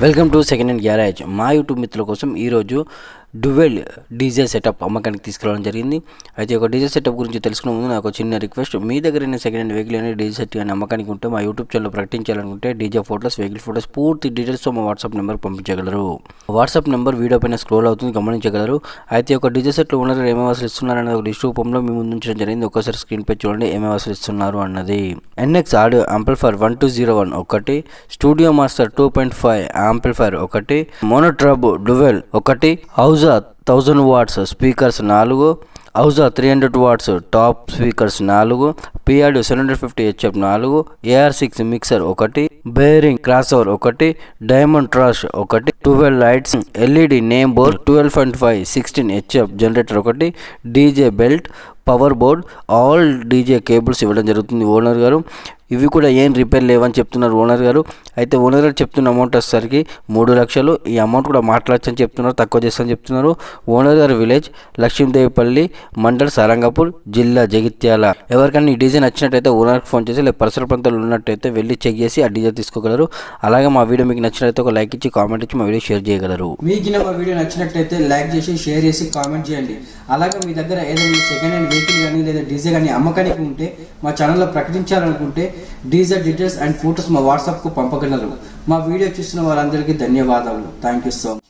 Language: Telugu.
Welcome to second and garage. మా యూట్యూబ్ మిత్రుల కోసం ఈరోజు డ్యువెల్ డీజే సెటప్ అమ్మకానికి తీసుకురావడం జరిగింది. అయితే ఒక డీజే సెటప్ గురించి తెలుసుకునే ముందు నాకు చిన్న రిక్వెస్ట్. మీ దగ్గర సెకండ్ హ్యాండ్ వెహికల్ అనేది డీజే సెట్ కానీ అమ్మకానికి ఉంటే మా యూట్యూబ్ ఛానల్ ప్రకటించాలనుకుంటే డీజే ఫోటోస్ వెహికల్ ఫోటోస్ పూర్తి డీటెయిల్స్తో మా వాట్సాప్ నెంబర్ పంపించగలరు. వాట్సాప్ నెంబర్ వీడియో పైన స్క్రోల్ అవుతుంది గమనించగలరు. అయితే ఒక డీజే సెట్లో ఓనర్ ఏమేమి అసలు ఇస్తున్నారు అనేది ఒక లిస్ట్ రూపంలో మీ ముందు ఉంచడం జరిగింది. ఒకసారి స్క్రీన్ పై చూడండి ఏమేమి అసలు ఇస్తున్నారు అన్నది. NX audio amplifier one two zero one ఒకటి studio master two point five amplifier ఒకటి మోనోట్రాబ్ డువెల్ ఒకటి హౌస్ థౌజండ్ వాట్స్ స్పీకర్స్ నాలుగు. House three hundred watts top speakers నాలుగు. PRD seven hundred fifty HF నాలుగు. ఏఆర్ సిక్స్ మిక్సర్ ఒకటి. బేరింగ్ క్రాస్ ఓవర్ ఒకటి. డైమండ్ ట్రాష్ ఒకటి. Twelve lights LED name board twelve point five sixteen HF generator ఒకటి. DJ belt power board all DJ cables ఇవ్వడం జరుగుతుంది. ఓనర్ గారు ఇవి కూడా ఏం రిపేర్ లేవని చెప్తున్నారు ఓనర్ గారు. అయితే ఓనర్ గారు చెప్తున్న అమౌంట్ వచ్చేసరికి మూడు లక్షలు. ఈ అమౌంట్ కూడా మాట్లాడచ్చని చెప్తున్నారు తక్కువ చేస్తామని చెప్తున్నారు. ఓనర్ గారు విలేజ్ లక్ష్మీదేవిపల్లి మండల్ సారంగపూర్ జిల్లా జగిత్యాల. ఎవరికైనా ఈ డీజే నచ్చినట్టయితే ఓనర్కి ఫోన్ చేసి లేదా పరిసర ప్రాంతాలు ఉన్నట్టయితే వెళ్ళి చెక్ చేసి ఆ డీజే తీసుకోగలరు. అలాగే మా వీడియో మీకు నచ్చినట్టయితే ఒక లైక్ ఇచ్చి కామెంట్ ఇచ్చి మా వీడియో షేర్ చేయగలరు. మీకు మా వీడియో నచ్చినట్టయితే లైక్ చేసి షేర్ చేసి కామెంట్ చేయండి. అలాగే మీ దగ్గర ఏదైనా సెకండ్ హ్యాండ్ వెహికల్ కానీ లేదా డీజే కానీ అమ్మకానికి ఉంటే మా ఛానల్లో ప్రకటించాలనుకుంటే డీజే డీటెయిల్స్ అండ్ ఫొటోస్ మా వాట్సాప్కు పంపగలరు. మా వీడియో చూసిన వారందరికీ ధన్యవాదాలు థ్యాంక్ యూ సో మచ్